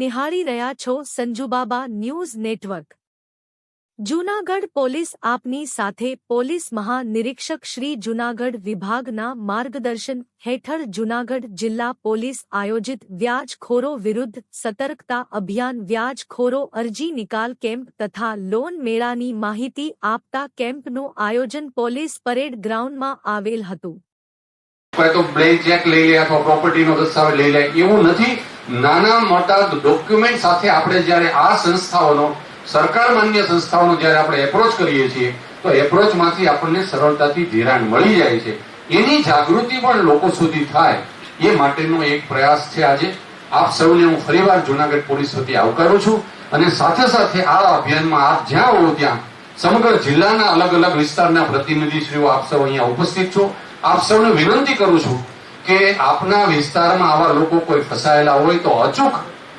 નિહાળી રહ્યા છો Sanjubaba news network. Junagadh police આપની સાથે પોલીસ મહાનિરીક્ષક શ્રી જૂનાગઢ વિભાગના માર્ગદર્શન હેઠળ જૂનાગઢ જિલ્લા પોલીસ આયોજિત વ્યાજખોરો વિરુદ્ધ સતર્કતા અભિયાન વ્યાજખોરો અરજી નિકાલ કેમ્પ તથા લોન મેળાની માહિતી આપતા કેમ્પનું આયોજન પોલીસ પરેડ ગ્રાઉન્ડમાં આવેલ હતું. તો બ્લેન્ક ચેક લઈ લે અથવા પ્રોપર્ટીનો દસ્તાવેજ લઈ લે, એવું નથી. નાના મોટા ડોક્યુમેન્ટ સાથે આપણે જ્યારે આ સંસ્થાઓનો, સરકાર માન્ય સંસ્થાઓનો જ્યારે આપણે એપ્રોચ કરીએ છીએ, તો એપ્રોચમાંથી આપણને સરળતાથી ધિરાણ મળી જાય છે. એની જાગૃતિ પણ લોકો સુધી થાય, એ માટેનો એક પ્રયાસ છે આજે. આપ સૌને હું ફરીવાર જુનાગઢ પોલીસ વતી આવકારું છું અને સાથે સાથે આ અભિયાનમાં આપ જ્યાં હો ત્યાં, સમગ્ર જિલ્લાના અલગ અલગ વિસ્તારના પ્રતિનિધિશ્રીઓ આપ સૌ અહીંયા ઉપસ્થિત છો. આપ સૌને વિનંતી કરું છું કે આપના વિસ્તારમાં આવા લોકો કોઈ ફસાયેલા હોય તો અચૂક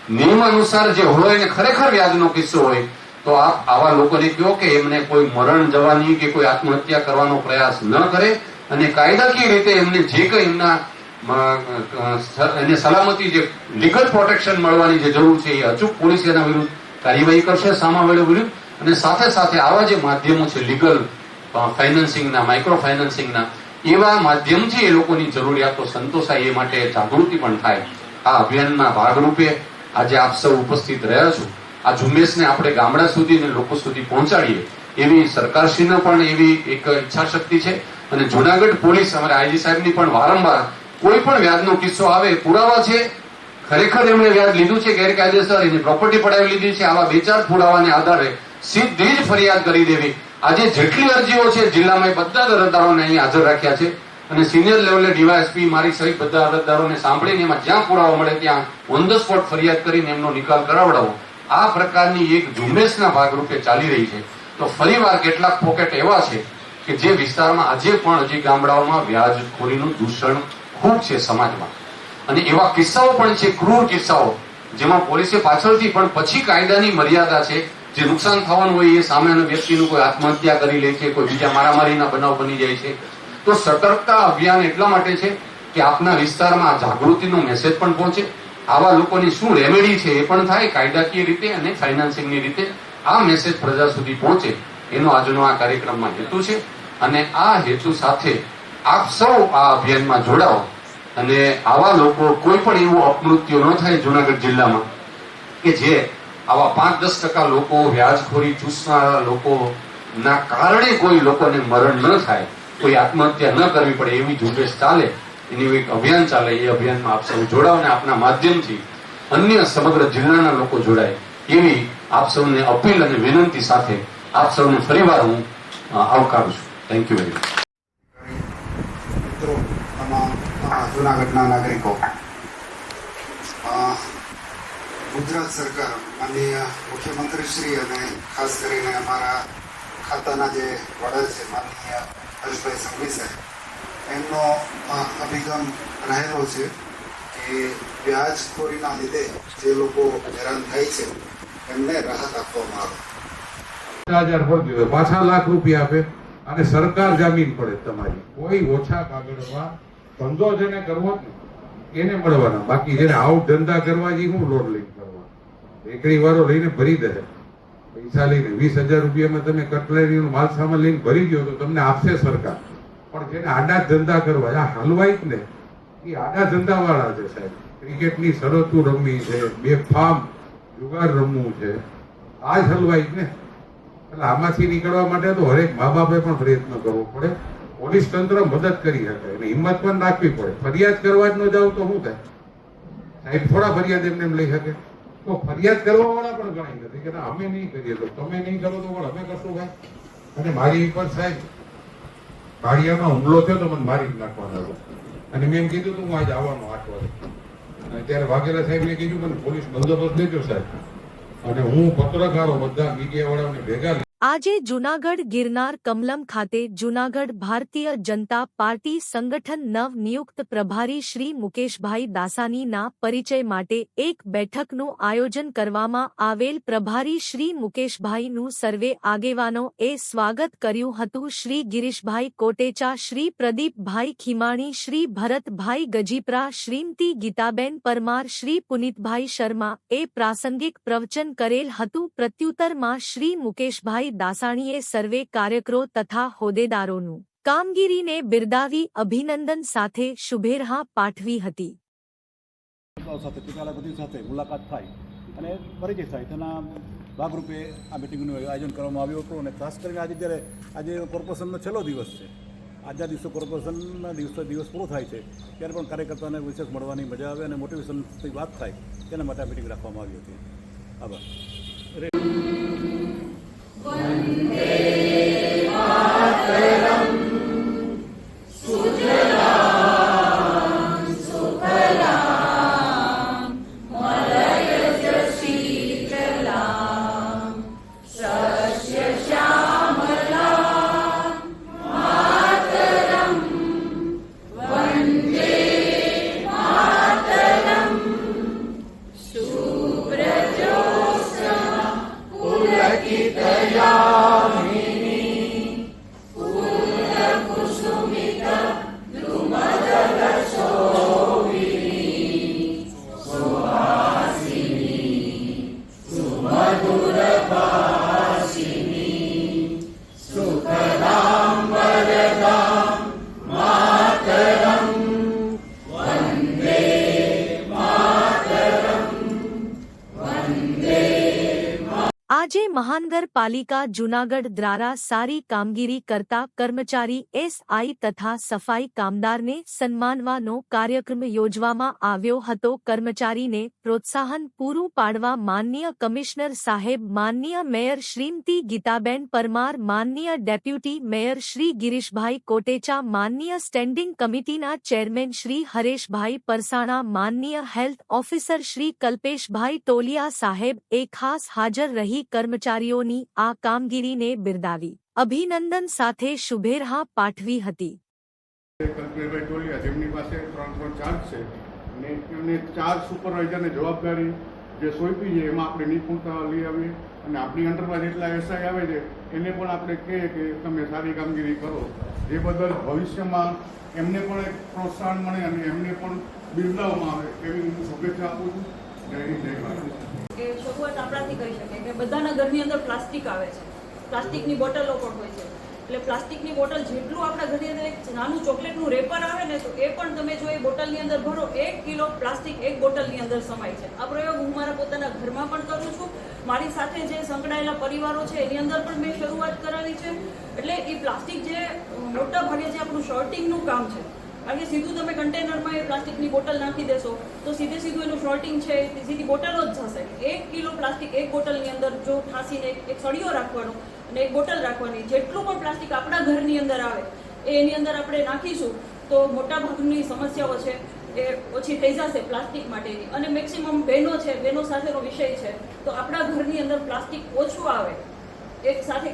નિયમ અનુસાર જે હોય અને ખરેખર વ્યાજનો કિસ્સો હોય, તો આપ આવા લોકોને કહો કે એમને કોઈ મરણ જવાની કે કોઈ આત્મહત્યા કરવાનો પ્રયાસ ન કરે અને કાયદાકીય રીતે એમને જે કંઈ એમના એને સલામતી જે લીગલ પ્રોટેક્શન મળવાની જે જરૂર છે એ અચૂક પોલીસ એના વિરુદ્ધ કાર્યવાહી કરશે સામાવેલો વિરુદ્ધ. અને સાથે સાથે આવા જે માધ્યમો છે, લીગલ ફાઇનાન્સિંગના, માઇક્રો ફાઇનાન્સિંગના એવા માધ્યમથી એ લોકોની જરૂરિયાતો સંતોષાય, એ માટે જાગૃતિ પણ થાય. આ અભિયાનના ભાગરૂપે આજે આપ સૌ ઉપસ્થિત રહ્યા છો. આ ઝુંબેશને આપણે ગામડા સુધી અને લોકો સુધી પહોંચાડીએ. એવી સરકારશ્રીના પણ એવી એક ઈચ્છા શક્તિ છે. અને જુનાગઢ પોલીસ અમારા આઈજી સાહેબની પણ વારંવાર કોઈ પણ વ્યાજનો કિસ્સો આવે, પુરાવા છે. ખરેખર એમણે વ્યાજ લીધું છે, ગેરકાયદેસર એની પ્રોપર્ટી પડાવી લીધી છે. આવા બે ચાર પુરાવાને આધારે સીધી જ ફરિયાદ કરી દેવી. આજે જેટલી અરજીઓ છે, જિલ્લામાં બધા જ અરજદારોને અહીં હાજર રાખ્યા છે. અને સિનિયર લેવલે ડીવાયએસપી મારી સહિત બધા અરજદારોને સાંભળીને એમાં જ્યાં પુરાવો મળે ત્યાં ઓન ધ સ્પોટ ફરિયાદ કરીને એમનો નિકાલ કરાવડાવો. આ પ્રકારની એક ઝુંબેશના ભાગરૂપે ચાલી રહી છે. તો ફરીવાર કેટલાક પોકેટ એવા છે કે જે વિસ્તારમાં આજે પણ હજી ગામડાઓમાં વ્યાજખોરીનું દૂષણ ખૂબ છે સમાજમાં. અને એવા કિસ્સાઓ પણ છે, ક્રૂર કિસ્સાઓ, જેમાં પોલીસે પાછળથી પણ પછી કાયદાની મર્યાદા છે જે નુકસાન થવાનું હોય એ સામેના વ્યક્તિનું કોઈ આત્મહત્યા કરી લે છે, કોઈ બીજા મારામારીના બનાવ બની જાય છે. તો સતર્કતા અભિયાન એટલા માટે છે કે આપના વિસ્તારમાં જાગૃતિનો મેસેજ પણ પહોંચે. આવા લોકોની શું રેમેડી છે એ પણ થાય કાયદાકીય રીતે અને ફાઇનાન્સિંગની રીતે આ મેસેજ પ્રજા સુધી પહોંચે એનો આજનો આ કાર્યક્રમમાં હેતુ છે. અને આ હેતુ સાથે આપ સૌ આ અભિયાનમાં જોડાઓ અને આવા લોકો કોઈ પણ એવું અપમૃત્યુ ન થાય જુનાગઢ જિલ્લામાં કે જે આવા પાંચ દસ ટકા લોકો, વ્યાજખોરી ચૂસનારા લોકો ના કારણે કોઈ લોકોને મરણ ન થાય, કોઈ આત્મહત્યા ન કરવી પડે એવી ઝુંબેશ ચાલે, એની એક અભિયાન ચાલે, એ અભિયાનમાં આપ સૌ જોડાવ અને આપના માધ્યમથી અન્ય સમગ્ર જિલ્લાના લોકો જોડાય. એવી આપ સૌને અપીલ અને વિનંતી સાથે આપ સૌને ફરીવાર હું આવકારું છું. થેન્ક યુ વેરી મચ મિત્રો જૂનાગઢના નાગરિકો ગુજરાત સરકાર, માનનીય મુખ્યમંત્રીશ્રી અને ખાસ કરીને અમારા ખાતાના જે વડા છે, માનનીય હર્ષભાઈ સંઘવી સાહેબ, એમનો અભિગમ રહેલો છે કે વ્યાજખોરીના લીધે જે લોકો હેરાન થાય છે, એમને રાહત આપવામાં આવે. હજાર દીધો પાછા લાખ રૂપિયા આપે અને સરકાર જામીન પડે તમારી. કોઈ ઓછા કાગળમાં ધંધો જેને કરવો જ એને મળવાના. બાકી જેને આઉટ ધંધા કરવા જઈ હું લોન લઈને કરવા એકડી વાળો લઈને ભરી દે. પૈસા લઈને વીસ હજાર રૂપિયામાં તમે કટલેરીનો માલ સામાન લઈને ભરી ગયો તો તમને આપશે સરકાર. પણ જેને આડા ધંધા કરવા, આ હલવાઈ જ ને. એ આડા ધંધા વાળા છે સાહેબ. ક્રિકેટની શરતો રમવી છે બે ફાર્મ જુગાર રમવું છે. આ જ હલવાઈ જ ને. એટલે આમાંથી નીકળવા માટે તો હરેક મા બાપે પણ પ્રયત્ન કરવો પડે. પોલીસ તંત્ર મદદ કરી શકે અને હિંમત પણ રાખવી પડે. ફરિયાદ કરવા જ ન જાવ તો શું થાય? સાહેબ, થોડા ફરિયાદ એમને એમ લઈ શકે. તો ફરિયાદ કરવા વાળા પણ ગણાય નથી કે અમે નહીં કરીએ તો તમે નહીં કરો તો પણ અમે કરશું ભાઈ અને મારી ઉપર સાહેબ ભાડિયામાં હુમલો થયો તો મને મારી જ નાખવાનો હતો અને મેં એમ કીધું તું હું આજે આવવાનો આઠ વાગે. અને ત્યારે વાઘેલા સાહેબને કીધું, મને પોલીસ બંદોબસ્ત દેજો સાહેબ. અને હું પત્રકારો બધા મીડિયા વાળાને ભેગા આજે જૂનાગઢ ગિરનાર કમલમ ખાતે જૂનાગઢ ભારતીય જનતા પાર્ટી સંગઠન નવ નિયુક્ત પ્રભારી શ્રી મુકેશભાઈ દાસાનીના પરિચય માટે એક બેઠકનું આયોજન કરવામાં આવેલ પ્રભારી શ્રી મુકેશભાઈનું સર્વે આગેવાનો એ સ્વાગત કર્યું હતું. શ્રી ગિરીશભાઈ કોટેચા, શ્રી પ્રદીપભાઈ ખીમાણી, શ્રી ભરતભાઈ ગજીપરા, શ્રીમતી ગીતાબેન પરમાર, શ્રી પુનિતભાઈ શર્મા એ પ્રાસંગિક પ્રવચન કરેલ હતું. પ્રત્યુત્તરમાં શ્રી મુકેશભાઈ દાસાણીએ સર્વે કાર્યકરો તથા હોદ્દેદારોનું કામગીરીને બિરદાવી અભિનંદન સાથે શુભેરહા પાઠવી હતી. સાથે સાથે મુલાકાત થાય અને પરિચય થાય. તેના ભાગરૂપે આ મિટિંગનું આયોજન કરવામાં આવ્યું હતું અને ખાસ કરીને આજે જ્યારે આજે કોર્પોરેશનનો છેલ્લો દિવસ છે આજના દિવસો કોર્પોરેશનના દિવસો દિવસ પૂરો થાય છે, ત્યારે પણ કાર્યકર્તાને વિશેષ મળવાની મજા આવે અને મોટિવેશનથી વાત થાય, તેના માટે આ મિટિંગ રાખવામાં આવી હતી. આભાર. One day. गीतया આજે મહાનગરપાલિકા જૂનાગઢ દ્વારા સારી કામગીરી કરતા કર્મચારી એસઆઈ તથા સફાઈ કામદારને સન્માનવાનો કાર્યક્રમ યોજવામાં આવ્યો હતો. કર્મચારીને પ્રોત્સાહન પૂરું પાડવા માનનીય કમિશનર સાહેબ માનનીય મેયર શ્રીમતી ગીતાબેન પરમાર, માનનીય ડેપ્યુટી મેયર શ્રી ગિરીશભાઈ કોટેચા, માનનીય સ્ટેન્ડિંગ કમિટીના ચેરમેન શ્રી હરેશભાઈ પરસાણા, માનનીય હેલ્થ ઓફિસર શ્રી કલ્પેશભાઈ ટોલિયા સાહેબ એ ખાસ હાજર રહી કર્મચારીઓની આ કામગીરીને બિરદાવી. અભિનંદન સાથે શુભેરહા પાઠવી હતી. કલ્પેશભાઈ પાસે ત્રણ ત્રણ ચાર્જ છે, અને એમને ચાર સુપરવાઇઝરને જવાબદારી જે સોંપી છે, એમાં આપણે નિપુણતા લઈ આવીએ, અને આપણી અંડરમાં જેટલા એસઆઈ આવે છે, એને પણ આપણે કહીએ કે તમે સારી કામગીરી કરો. જે બદલ ભવિષ્યમાં એમને પણ એક પ્રોત્સાહન મળે અને એમને પણ બિરદાવવામાં આવે, એવી હું શુભેચ્છા આપું છું. જય જય ભારત. કે શરૂઆત આપણાથી કરી શકીએ કે બધાના ઘરની અંદર પ્લાસ્ટિક આવે છે. પ્લાસ્ટિકની બોટલો પણ હોય છે. એટલે પ્લાસ્ટિકની બોટલ જેટલું આપણા ઘરની અંદર એક નાનું ચોકલેટનું રેપર આવે ને તો એ પણ તમે જો એ બોટલની અંદર ભરો, એક કિલો પ્લાસ્ટિક એક બોટલની અંદર સમાય છે. આ પ્રયોગ હું મારા પોતાના ઘરમાં પણ કરું છું. મારી સાથે જે સંકળાયેલા પરિવારો છે, એની અંદર પણ મેં શરૂઆત કરાવી છે. એટલે એ પ્લાસ્ટિક જે મોટા ભાગે જે આપણું શોર્ટિંગનું કામ છે કારણ કે સીધું તમે કન્ટેનરમાં એ પ્લાસ્ટિકની બોટલ નાખી દેશો, તો સીધે સીધું એનું ફ્રોટિંગ છે તે સીધી બોટલો જ જશે. એક કિલો પ્લાસ્ટિક એક બોટલની અંદર જો ઠાસીને એક સળીઓ રાખવાનો અને એક બોટલ રાખવાની, જેટલું પણ પ્લાસ્ટિક આપણા ઘરની અંદર આવે, એ એની અંદર આપણે નાખીશું, તો મોટા ભાગની સમસ્યાઓ છે, એ ઓછી થઈ જશે પ્લાસ્ટિક માટેની. અને મેક્સિમમ બહેનો છે બહેનો સાથેનો વિષય છે, તો આપણા ઘરની અંદર પ્લાસ્ટિક ઓછું આવે, એક સાથે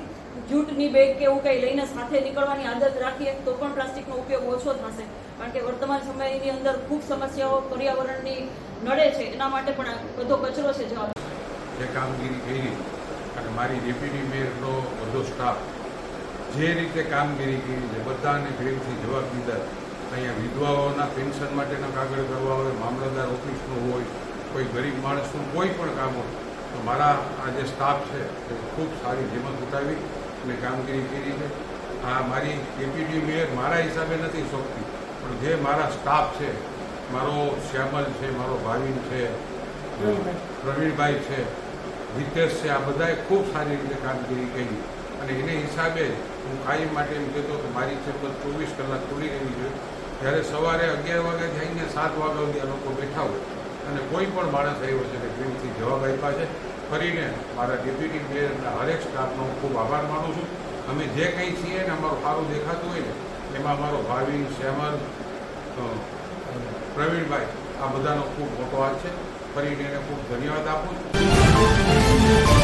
જૂટની બેગ કે એવું કંઈ લઈને સાથે નીકળવાની આદત રાખીએ તો પણ પ્લાસ્ટિકનો ઉપયોગ ઓછો થશે. કારણ કે વર્તમાન સમયની અંદર ખૂબ સમસ્યાઓ પર્યાવરણની નડે છે. એના માટે પણ બધો કચરો છે જવાબ. જે કામગીરી કરી અને મારી ડેપ્યુટી મેયરનો બધો સ્ટાફ જે રીતે કામગીરી કરી છે, બધાને ભેગથી જવાબ દીધા. અહીંયા વિધવાઓના પેન્શન માટેના કાગળ કરવા હોય, મામલતદાર ઓફિસનું હોય, કોઈ ગરીબ માણસનું કોઈ પણ કામ હોય, તો મારા આ જે સ્ટાફ છે, એ ખૂબ સારી જેમત ઉઠાવી અને કામગીરી કરી છે આ મારી ડેપ્યુટી મેયર મારા હિસાબે નથી સોંપતી પણ જે મારા સ્ટાફ છે મારો શ્યામલ છે મારો ભાવિન છે પ્રવીણભાઈ. છે હિતેશ છે આ બધાએ ખૂબ સારી રીતે કામગીરી કરી અને એને હિસાબે હું કાયમ માટે એમ કહેતો કે મારી ચેમ્બર ચોવીસ કલાક ખુલી રહેવી જોઈએ. જ્યારે સવારે અગિયાર વાગ્યાથી આવીને સાત વાગ્યા સુધી આ લોકો બેઠા હોય. અને કોઈ પણ માણસ આવ્યો છે તે પ્રેમથી જવાબ આપ્યા છે ફરીને મારા ડેપ્યુટી મેયરના હરેક સ્ટાફનો ખૂબ આભાર માનું છું. અમે જે કંઈ છીએ ને અમારું સારું દેખાતું હોય ને, એમાં અમારો ભાવિન, શ્યામલ પ્રવીણભાઈ, આ બધાનો ખૂબ મોટો હાથ છે. ફરીને એને ખૂબ ધન્યવાદ આપું છું.